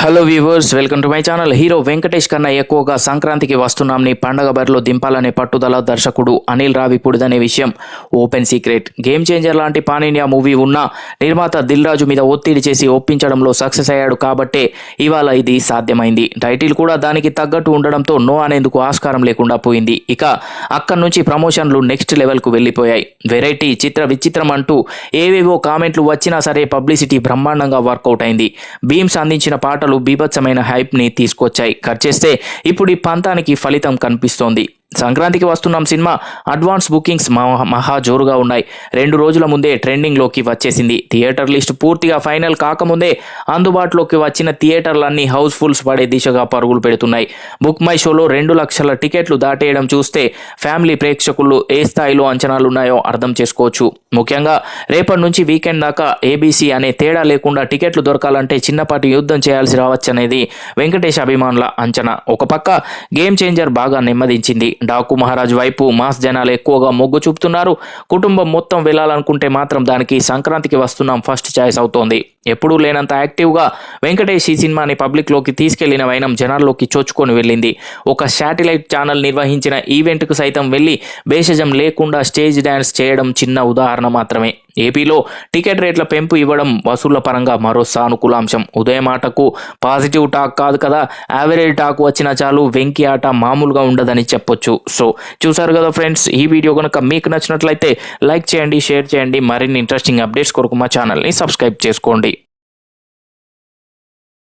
Hello viewers welcome to my channel hero Venkatesh కన్నా ఎక్కువగా సంక్రాంతికి వస్తున్నాంని పండగ బరిలో దింపాలనే పట్టుదల దర్శకుడు అనిల్ రావిపూడిదనే విషయం. ఓపెన్ సీక్రెట్ గేమ్ చేంజర్ లాంటి పాన్ ఇండియా మూవీ ఉన్నా నిర్మాత దిల్ రాజు మీద ఒత్తిడి చేసి ఒప్పించడంలో సక్సెస్ అయ్యాడు కాబట్టే ఇవాళ ఇది సాధ్యమైంది. టైటిల్ కూడా దానికి తగ్గట్టు ఉండడంతో నో అనేందుకు ఆస్కారం లేకుండా పోయింది. ఇక అక్కడి నుంచి ప్రమోషన్లు నెక్స్ట్ లెవెల్కు వెళ్ళిపోయాయి. వెరైటీ చిత్ర విచిత్రం అంటూ ఏవేవో కామెంట్లు వచ్చినా సరే పబ్లిసిటీ బ్రహ్మాండంగా వర్కౌట్ అయింది. బీమ్స్ అందించిన పాట పాటలు బీభత్సమైన హైప్ని తీసుకొచ్చాయి. కట్ చేస్తే ఇప్పుడు ఈ పంతానికి ఫలితం కనిపిస్తోంది. సంక్రాంతికి వస్తున్నాం సినిమా. అడ్వాన్స్ బుకింగ్స్ మహా జోరుగా ఉన్నాయి. రెండు రోజుల ముందే ట్రెండింగ్లోకి వచ్చేసింది. థియేటర్ లిస్ట్ పూర్తిగా ఫైనల్ కాకముందే అందుబాటులోకి వచ్చిన థియేటర్లన్నీ హౌస్ఫుల్స్ పడే దిశగా పరుగులు పెడుతున్నాయి. బుక్ మై షోలో రెండు లక్షల టికెట్లు దాటేయడం చూస్తే ఫ్యామిలీ ప్రేక్షకులు ఏ స్థాయిలో అంచనాలు ఉన్నాయో అర్థం చేసుకోవచ్చు. ముఖ్యంగా రేపటి నుంచి వీకెండ్ దాకా ఏబీసీ అనే తేడా లేకుండా టికెట్లు దొరకాలంటే చిన్నపాటి యుద్ధం చేయాల్సి రావచ్చనేది వెంకటేష్ అభిమానుల అంచనా. ఒక పక్క గేమ్ చేంజర్ బాగా నెమ్మదించింది. డాకు మహారాజ్ వైపు మాస్ జనాలు ఎక్కువగా మొగ్గు చూపుతున్నారు. కుటుంబం మొత్తం వెళ్ళాలనుకుంటే మాత్రం దానికి సంక్రాంతికి వస్తున్నాం ఫస్ట్ ఛాయిస్ అవుతోంది. ఎప్పుడూ లేనంత యాక్టివ్గా వెంకటేష్ ఈ సినిమాని పబ్లిక్లోకి తీసుకెళ్ళిన వైనం జనాల్లోకి చొచ్చుకొని వెళ్ళింది. ఒక శాటిలైట్ ఛానల్ నిర్వహించిన ఈవెంట్కు సైతం వెళ్ళి భేషజం లేకుండా స్టేజ్ డ్యాన్స్ చేయడం చిన్న ఉదాహరణ మాత్రమే. ఏపీలో టికెట్ రేట్ల పెంపు ఇవ్వడం వసూళ్ళ పరంగా మరో సానుకూల అంశం ఉదయం ఆటకు పాజిటివ్ టాక్ కాదు కదా యావరేజ్ టాక్ వచ్చినా చాలు వెంకి ఆట మామూలుగా ఉండదని చెప్పొచ్చు. సో చూసారు కదా ఫ్రెండ్స్ ఈ వీడియో కనుక మీకు నచ్చినట్లయితే లైక్ చేయండి షేర్ చేయండి. మరిన్ని ఇంట్రెస్టింగ్ అప్డేట్స్ కొరకు మా ఛానల్ని సబ్స్క్రైబ్ చేసుకోండి.